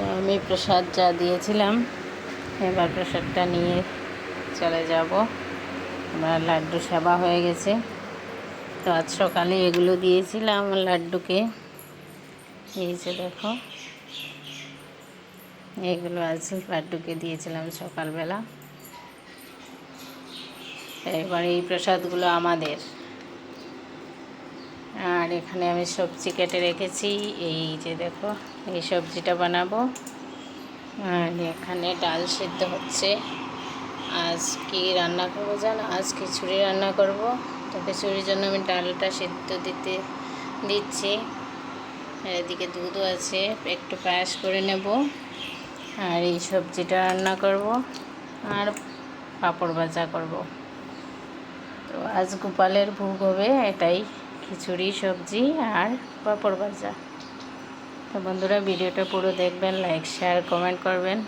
তো আমি প্রসাদ যা দিয়েছিলাম, এবার প্রসাদটা নিয়ে চলে যাব। আমার লাড্ডু সেবা হয়ে গেছে। তো আজ সকালে এগুলো দিয়েছিলাম লাড্ডুকে। এই যে দেখো, এগুলো আজ লাড্ডুকে দিয়েছিলাম সকালবেলা। এবার এই প্রসাদগুলো আমাদের। আর এখানে আমি সবজি কেটে রেখেছি। এই যে দেখো, এই সবজিটা বানাবো। আর এখানে ডাল সিদ্ধ হচ্ছে। আজ কি রান্না করব জানো? আজ খিচুড়ি রান্না করব। তো খিচুড়ির জন্য আমি ডালটা সিদ্ধ দিতে দিচ্ছি। এদিকে দুধও আছে, একটু পায়াস করে নেব। আর এই সবজিটা রান্না করব। আর পাঁপড় ভাজা করব। তো আজ গোপালের ভোগ হবে, এটাই। খিচুড়ি সবজি আর পাঁপড় ভাজা। তো বন্ধুরা ভিডিওটা পুরো দেখবেন লাইক শেয়ার কমেন্ট করবেন।